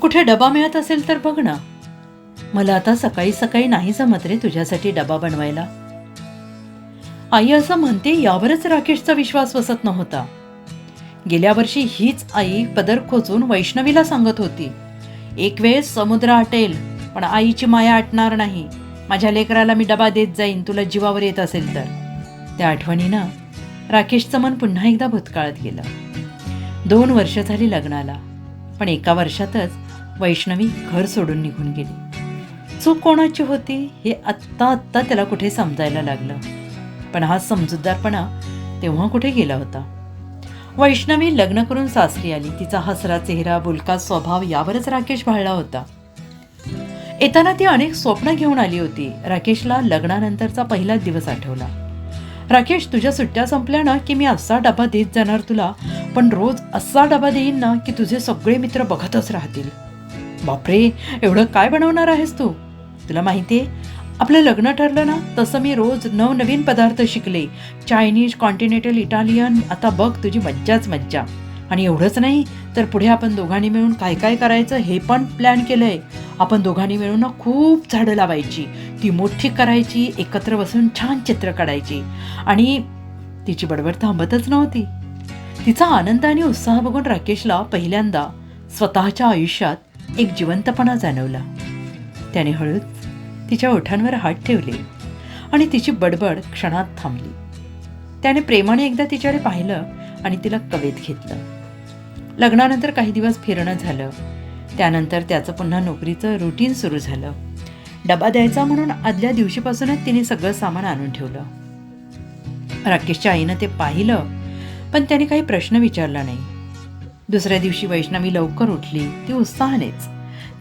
कुठे डबा मिळत असेल तर बघ ना. मला आता सकाळी सकाळी नाही जमत रे तुझ्यासाठी डबा बनवायला. आई असं म्हणते यावरच राकेशचा विश्वास बसत नव्हता. गेल्या वर्षी हीच आई पदर खोचून वैष्णवीला सांगत होती. एक वेळेस समुद्र आटेल पण आईची माया आटणार नाही. माझ्या लेकराला मी डबा देत जाईन तुला जीवावर येत असेल तर. त्या आठवणीनं राकेशचं मन पुन्हा एकदा भूतकाळात गेलं. दोन वर्ष झाली लग्नाला पण एका वर्षातच वैष्णवी घर सोडून निघून गेली. चूक कोणाची होती हे आत्ता आत्ता त्याला कुठे समजायला लागलं. पण हा समजूतदारपणा तेव्हा कुठे गेला होता? वैष्णवी लग्न करून सासरी आली. तिचा हसरा चेहरा बुलका स्वभाव यावरच राकेश भाळला होता. येताना ती अनेक स्वप्न घेऊन आली होती. राकेशला लग्नानंतरचा पहिलाच दिवस आठवला. राकेश तुझ्या सुट्ट्या संपल्या ना की मी असा डबा देत जाणार तुला पण रोज असा डबा देईन ना की तुझे सगळे मित्र बघतच राहतील. बापरे एवढं काय बनवणार आहेस तू? तुला माहितीये आपलं लग्न ठरलं ना तसं मी रोज नवनवीन पदार्थ शिकले. चायनीज कॉन्टिनेंटल इटालियन आता बघ तुझी मज्जाच मज्जा. आणि एवढंच नाही तर पुढे आपण दोघांनी मिळून काय काय करायचं हे पण प्लॅन केलंय. आपण दोघांनी मिळून ना खूप झाडं लावायची. ती मोठी करायची एकत्र बसून छान चित्र काढायची. आणि तिची बडबड थांबतच नव्हती. तिचा आनंद आणि उत्साह बघून राकेशला पहिल्यांदा स्वतःच्या आयुष्यात एक जिवंतपणा जाणवला. त्याने हळूच तिच्या ओठांवर हात ठेवले आणि तिची बडबड क्षणात थांबली. त्याने प्रेमाने एकदा तिच्याकडे पाहिलं आणि तिला कवेत घेतलं. लग्नानंतर काही दिवस फिरणं झालं. त्यानंतर त्याचं पुन्हा नोकरीचं रुटीन सुरू झालं. डबा द्यायचा म्हणून आदल्या दिवशीपासूनच तिने सगळं सामान आणून ठेवलं. राकेशच्या आईनं ते पाहिलं पण त्याने काही प्रश्न विचारला नाही. दुसऱ्या दिवशी वैष्णवी लवकर उठली. ती उत्साहानेच.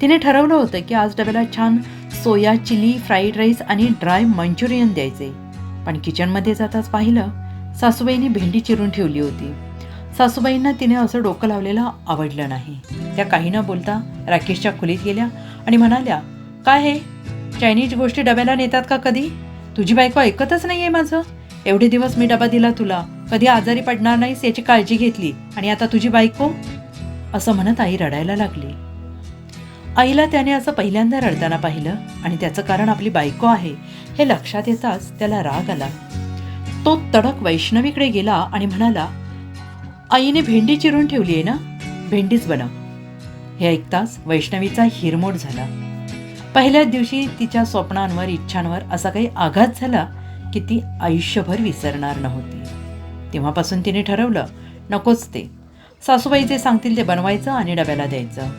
तिने ठरवलं होतं की आज डब्याला छान सोया चिली फ्राईड राईस आणि ड्राय मंचुरियन द्यायचे. पण किचनमध्ये जाताच पाहिलं सासूबाईंनी भेंडी चिरून ठेवली होती. सासूबाईंना तिने असं डोकं लावलेलं आवडलं नाही. त्या काही न बोलता राकेशच्या खोलीत गेल्या आणि म्हणाल्या काय हे? चायनीज गोष्टी डब्याला नेतात का कधी? तुझी बायको ऐकतच नाही आहे माझं. एवढे दिवस मी डबा दिला तुला. कधी आजारी पडणार नाहीस याची काळजी घेतली आणि आता तुझी बायको? असं म्हणत आई रडायला लागली. आईला त्याने असं पहिल्यांदा रडताना पाहिलं आणि त्याचं कारण आपली बायको आहे हे लक्षात येताच त्याला राग आला. तो तडक वैष्णवीकडे गेला आणि म्हणाला आईने भेंडी चिरून ठेवली आहे ना? भेंडीच बनव हे ऐकताच वैष्णवीचा हिरमोड झाला. पहिल्याच दिवशी तिच्या स्वप्नांवर इच्छांवर असा काही आघात झाला की ती आयुष्यभर विसरणार नव्हती. तेव्हापासून तिने ठरवलं नकोच ते. सासूबाई जे सांगतील ते बनवायचं आणि डब्याला द्यायचं.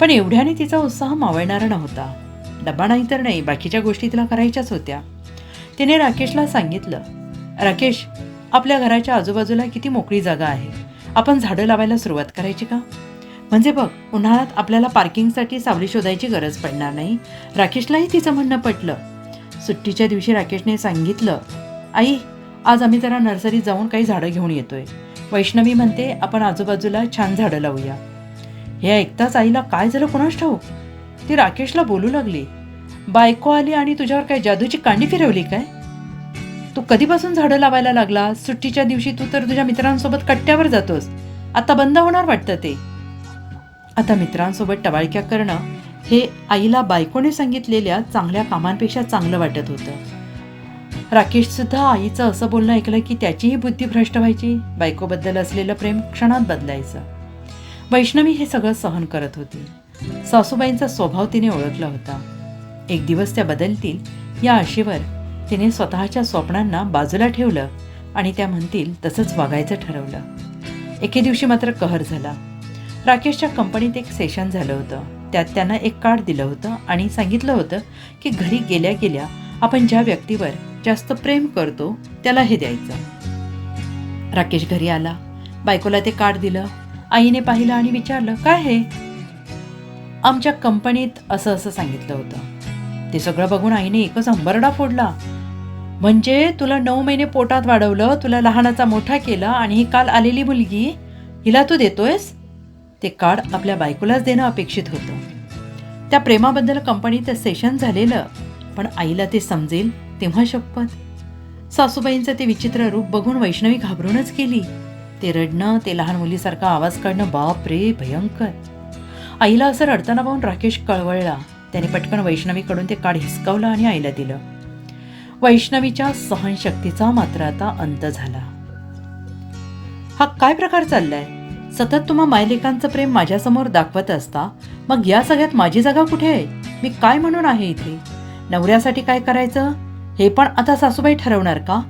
पण एवढ्याने तिचा उत्साह मावळणारा नव्हता. डबा नाही तर नाही बाकीच्या गोष्टी तिला करायच्याच होत्या. तिने राकेशला सांगितलं राकेश आपल्या घराच्या आजूबाजूला किती मोकळी जागा आहे. आपण झाडं लावायला सुरुवात करायची का? म्हणजे बघ उन्हाळ्यात आपल्याला पार्किंगसाठी सावली शोधायची गरज पडणार नाही. राकेशलाही तिचं म्हणणं पटलं. सुट्टीच्या दिवशी राकेशने सांगितलं आई आज आम्ही जरा नर्सरीत जाऊन काही झाडं घेऊन येतोय. वैष्णवी म्हणते आपण आजूबाजूला छान झाडं लावूया. हे ऐकताच आईला काय झालं कोणास ठाऊक? ती राकेशला बोलू लागली. बायको आली आणि तुझ्यावर काय जादूची कांडी फिरवली काय? तू कधीपासून झाडं लावायला लागला सुट्टीच्या दिवशी तू तर तुझ्या मित्रांसोबत कट्ट्यावर जातोस. आता बंद होणार वाटतं ते. आता मित्रांसोबत टवाळक्या करणं हे आईला बायकोने सांगितलेल्या चांगल्या कामांपेक्षा चांगलं वाटत होतं. राकेश सुद्धा आईचं असं बोलणं ऐकलं की त्याचीही बुद्धी भ्रष्ट व्हायची. बायकोबद्दल असलेलं प्रेम क्षणात बदलायचं. वैष्णवी हे सगळं सहन करत होती. सासूबाईंचा स्वभाव तिने ओळखला होता. एक दिवस त्या बदलतील या आशेवर तिने स्वतःच्या स्वप्नांना बाजूला ठेवलं आणि त्या म्हणतील तसंच वागायचं ठरवलं. एके दिवशी मात्र कहर झाला. राकेशच्या कंपनीत एक सेशन झालं होतं. त्यात त्यांना एक कार्ड दिलं होतं आणि सांगितलं होतं की घरी गेल्या गेल्या आपण ज्या व्यक्तीवर जास्त प्रेम करतो त्याला हे द्यायचं. राकेश घरी आला. बायकोला ते कार्ड दिलं. आईने पाहिलं आणि विचारलं काय हे? आमच्या कंपनीत असं असं सांगितलं होतं. ते सगळं बघून आईने एकच अंबरडा फोडला. म्हणजे तुला नऊ महिने पोटात वाढवलं तुला लहानाचा मोठा केला आणि ही काल आलेली मुलगी हिला तू देतोयस? ते कार्ड आपल्या बायकोलाच देणं अपेक्षित होतं. त्या प्रेमाबद्दल कंपनीत सेशन झालेलं. पण आईला ते समजेल तेव्हा शपथ. सासूबाईंचं ते विचित्र रूप बघून वैष्णवी घाबरूनच गेली. ते रडणं ते लहान मुलीसारखा आवाज काढणं बाप रे भयंकर. आईला असं रडताना पाहून राकेश कळवळला. त्याने पटकन वैष्णवीकडून ते काढ हिसकावलं आणि आईला दिलं. वैष्णवीच्या सहनशक्तीचा मात्र आता अंत झाला. हा काय प्रकार चाललाय? सतत तुम्हा मायलेकांचं प्रेम माझ्यासमोर दाखवत असता मग या सगळ्यात माझी जागा कुठे आहे? मी काय म्हणून आहे इथे? नवऱ्यासाठी काय करायचं? हे पण आता सासूबाई ठरवणार का?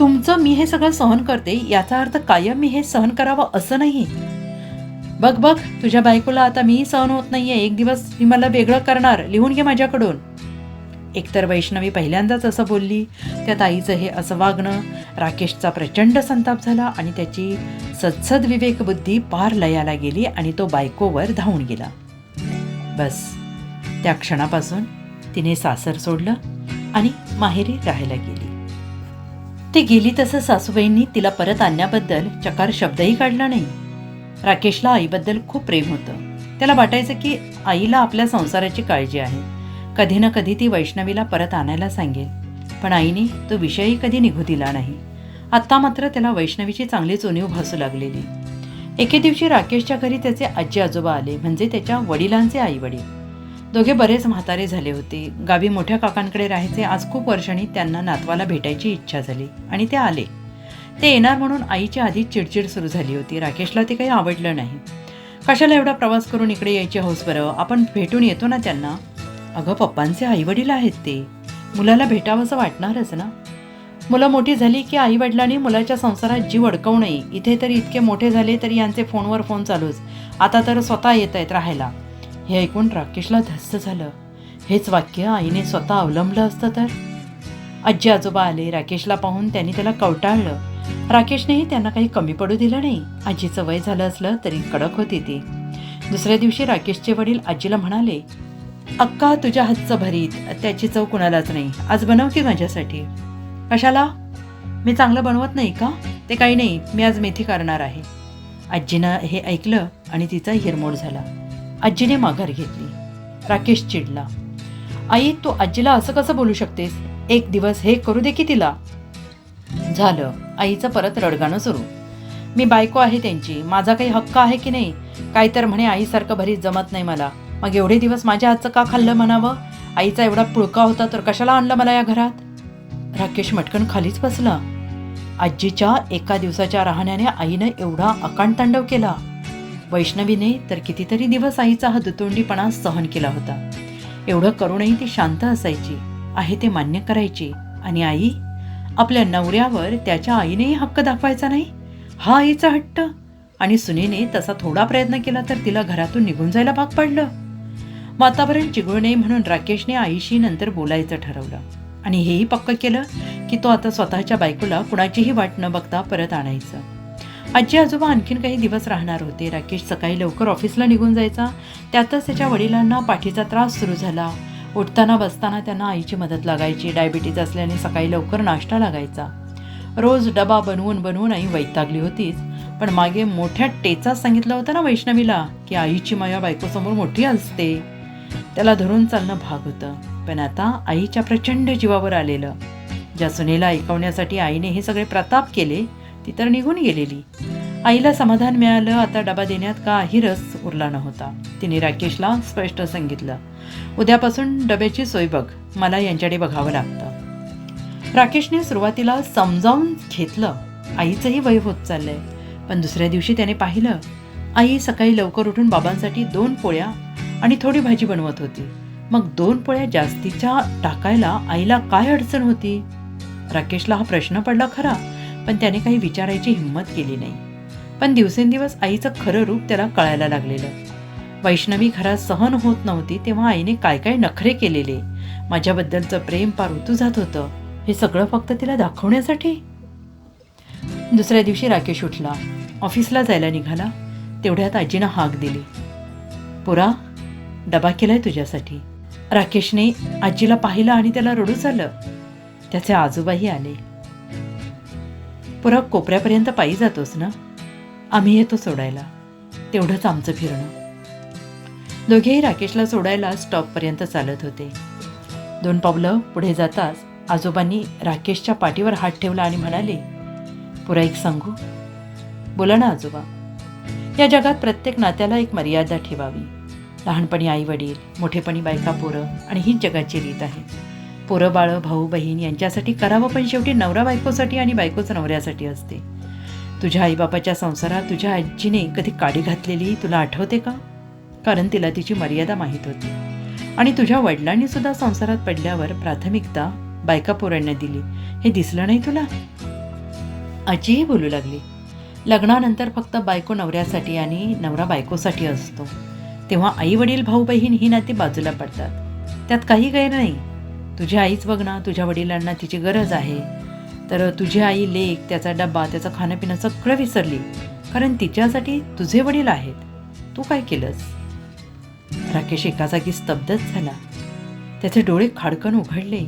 तुमचं मी हे सगळं सहन करते याचा अर्थ कायम मी हे सहन करावं असं नाही. बघ बघ तुझ्या बायकोला आता मी सहन होत नाहीये. एक दिवस मी मला वेगळं करणार. लिहून घे माझ्याकडून. एकतर वैष्णवी पहिल्यांदाच असं बोलली. त्या ताईचं हे असं वागणं राकेशचा प्रचंड संताप झाला आणि त्याची सदसद विवेकबुद्धी पार लयाला गेली आणि तो बायकोवर धावून गेला. बस. त्या क्षणापासून तिने सासर सोडलं आणि माहेरी राहायला गेली. ते गेली तसं सासूबाईंनी तिला परत आणण्याबद्दल चकार शब्दही काढला नाही. राकेशला आईबद्दल खूप प्रेम होतं. त्याला वाटायचं की आईला आपल्या संसाराची काळजी आहे. कधी ना कधी ती वैष्णवीला परत आणायला सांगेल. पण आईने तो विषयही कधी निघू दिला नाही. आत्ता मात्र त्याला वैष्णवीची चांगलीच उणीव भासू लागलेली. एके दिवशी राकेशच्या घरी त्याचे आजी आजोबा आले म्हणजे त्याच्या वडिलांचे आई वडील दोघे बरेच म्हातारे झाले होते. गावी मोठ्या काकांकडे राहायचे आज खूप वर्षांनी त्यांना नातवाला भेटायची इच्छा झाली आणि ते आले. ते येणार म्हणून आईच्या आधीच चिडचिड सुरू झाली होती. राकेशला ते काही आवडलं नाही. कशाला एवढा प्रवास करून इकडे यायची हौस बरं? आपण भेटून येतो ना त्यांना. अगं पप्पांचे आईवडील आहेत ते. मुलाला भेटावंसं वाटणारच ना. मुलं मोठी झाली की आई वडिलांनी मुलाच्या संसारात जीव अडकवू नये. इथे तरी इतके मोठे झाले तरी यांचे फोनवर फोन चालूच. आता तर स्वतः येत आहेत राहायला. हे ऐकून राकेशला धस्त झालं. हेच वाक्य आईने स्वतः अवलंबलं असतं तर? आजी आजोबा आले राकेशला पाहून त्यांनी त्याला कवटाळलं. राकेशनेही त्यांना काही कमी पडू दिलं नाही. आजीचं वय झालं असलं तरी कडक होती ती. दुसऱ्या दिवशी राकेशचे वडील आजीला म्हणाले अक्का तुझ्या हातचं भरीत. त्याची चव कुणालाच नाही. आज बनव की माझ्यासाठी? कशाला? मी चांगलं बनवत नाही का? ते काही नाही. मी आज मेथी करणार आहे. आजीनं हे ऐकलं आणि तिचा हिरमोड झाला. आजीने माघार घेतली. राकेश चिडला. आई तू आजीला असं कसं बोलू शकतेस? एक दिवस हे करू दे की तिला? झालं. आईचं परत रडगाणं सुरू. मी बायको आहे त्यांची. माझा काही हक्क आहे की नाही? काय तर म्हणे आईसारखं भरीत जमत नाही मला. मग एवढे दिवस माझ्या हातचं का खाल्लं म्हणावं? आईचा एवढा पुळका होता तर कशाला आणलं मला या घरात? राकेश मटकन खालीच बसला. आजीच्या एका दिवसाच्या राहण्याने आईनं एवढा अकांतांडव केला. वैष्णवीने तर कितीतरी दिवस आईचा हा दुतोंडीपणा सहन केला होता. एवढं करूनही ती शांत असायची आहे ते मान्य करायची. आणि आई? आपल्या नवऱ्यावर त्याच्या आईनेही हक्क दाखवायचा नाही? हा आईचा हट्ट? आणि सुनेने तसा थोडा प्रयत्न केला तर तिला घरातून निघून जायला भाग पडलं. वातावरण चिघळू नये म्हणून राकेशने आईशी नंतर बोलायचं ठरवलं. आणि हेही पक्क केलं की तो आता स्वतःच्या बायकोला कुणाचीही वाट न बघता परत आणायचं. आजी आजोबा आणखीन काही दिवस राहणार होते. राकेश सकाळी लवकर ऑफिसला निघून जायचा. त्यातच त्याच्या वडिलांना पाठीचा त्रास सुरू झाला. उठताना बसताना त्यांना आईची मदत लागायची. डायबिटीज असल्याने सकाळी लवकर नाश्ता लागायचा. रोज डबा बनवून बनवून आई वैतागली होतीच. पण मागे मोठ्या टेचा सांगितलं होतं ना वैष्णवीला की आईची माया बायकोसमोर मोठी असते. त्याला धरून चालणं भाग होतं. पण आता आईच्या प्रचंड जीवावर आलेलं. ज्या सुनेला ऐकवण्यासाठी आईने हे सगळे प्रताप केले ती तर निघून गेलेली. आईला समाधान मिळालं आता डबा देण्यात काही रस उरला नव्हता. तिने राकेशला स्पष्ट सांगितलं उद्यापासून डब्याची सोय बघ मला यांच्याकडे बघावं लागतं. राकेशने सुरुवातीला समजावून घेतलं आईचंही वय होत चाललंय. पण दुसऱ्या दिवशी त्याने पाहिलं आई सकाळी लवकर उठून बाबांसाठी दोन पोळ्या आणि थोडी भाजी बनवत होती. मग दोन पोळ्या जास्तीच्या टाकायला आईला काय अडचण होती? राकेशला हा प्रश्न पडला खरा पण त्याने काही विचारायची हिंमत केली नाही. पण दिवसेंदिवस आईचं खरं रूप त्याला कळायला लागलेलं. वैष्णवी घरात सहन होत नव्हती तेव्हा आईने काय काय नखरे केलेले. माझ्याबद्दलचं प्रेम पार ऋतू जात होतं. हे सगळं फक्त तिला दाखवण्यासाठी? दुसऱ्या दिवशी राकेश उठला. ऑफिसला जायला निघाला. तेवढ्यात आजीनं हाक दिली. पुरा डबा केलाय तुझ्यासाठी. राकेशने आजीला पाहिलं आणि त्याला रडूच आलं त्याचे आजोबाही आले. पुरा कोपऱ्यापर्यंत पायी जातोस ना? आम्ही येतो सोडायला. तेवढंच आमचं फिरणं. दोघेही राकेशला सोडायला स्टॉपपर्यंत चालत होते. दोन पावलं पुढे जाताच आजोबांनी राकेशच्या पाठीवर हात ठेवला आणि म्हणाले पुरा एक सांगू? बोला ना आजोबा. या जगात प्रत्येक नात्याला एक मर्यादा ठेवावी. लहानपणी आई वडील मोठेपणी बायका पोरं आणि हीच जगाची रीत आहे. पोरं बाळं भाऊ बहीण यांच्यासाठी करावं पण शेवटी नवरा बायकोसाठी आणि बायकोच नवऱ्यासाठी असते. तुझ्या आईबापाच्या संसारात तुझ्या आजीने कधी काडी घातलेली तुला आठवते का? कारण तिला तिची मर्यादा माहीत होती. आणि तुझ्या वडिलांनी सुद्धा संसारात पडल्यावर प्राथमिकता बायका पोरांना दिली. हे दिसलं नाही तुला? आजीही बोलू लागली. लग्नानंतर फक्त बायको नवऱ्यासाठी आणि नवरा बायकोसाठी असतो. तेव्हा आई वडील भाऊ बहीण ही नाती बाजूला पडतात. त्यात काही गैर नाही. तुझी आईच बघ ना तुझ्या वडिलांना तिची गरज आहे. तर तुझी आई लेक त्याचा डब्बा त्याचं खाणंपिणं सगळं विसरली. कारण तिच्यासाठी तुझे वडील आहेत. तू काय केलंस? राकेश एका जागी स्तब्धच झाला. त्याचे डोळे खाडकन उघडले.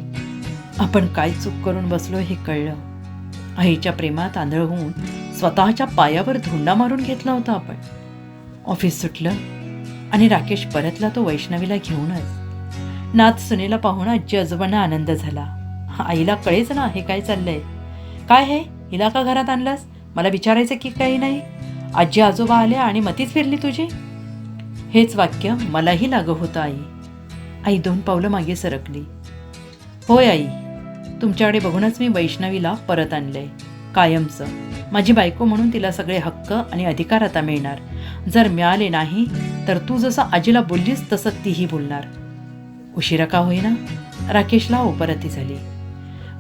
आपण काय चूक करून बसलो हे कळलं. आईच्या प्रेमात आंधळ होऊन स्वतःच्या पायावर धोंडा मारून घेतला होता आपण. ऑफिस सुटलं आणि राकेश परतला तो वैष्णवीला घेऊनच. नाथ सुनेला पाहून आजी आजोबांना आनंद झाला. आईला कळेच ना हे काय चाललंय. काय हे? हिला का घरात आणलास? मला विचारायचं की काही नाही. आजी आजोबा आल्या आणि मतीच फिरली तुझी? हेच वाक्य मलाही लागं होतं आई. आई दोन पावलं मागे सरकली. होय आई. तुमच्याकडे बघूनच मी वैष्णवीला परत आणलंय. कायमचं. माझी बायको म्हणून तिला सगळे हक्क आणि अधिकार आता मिळणार. जर मिळाले नाही तर तू जसं आजीला बोललीस तसं तीही बोलणार. उशिरा का होईना? राकेशला उपरती झाली.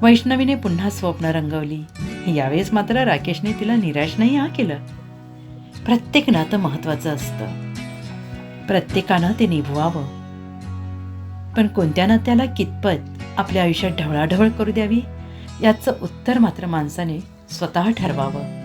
वैष्णवीने पुन्हा स्वप्न रंगवली. यावेळेस मात्र राकेशने तिला निराश नाही हा केलं. प्रत्येक नातं महत्वाचं असतं. प्रत्येकानं ते निभवावं. पण कोणत्या नात्याला कितपत आपल्या आयुष्यात ढवळाढवळ करू द्यावी याचं उत्तर मात्र माणसाने स्वतः ठरवावं.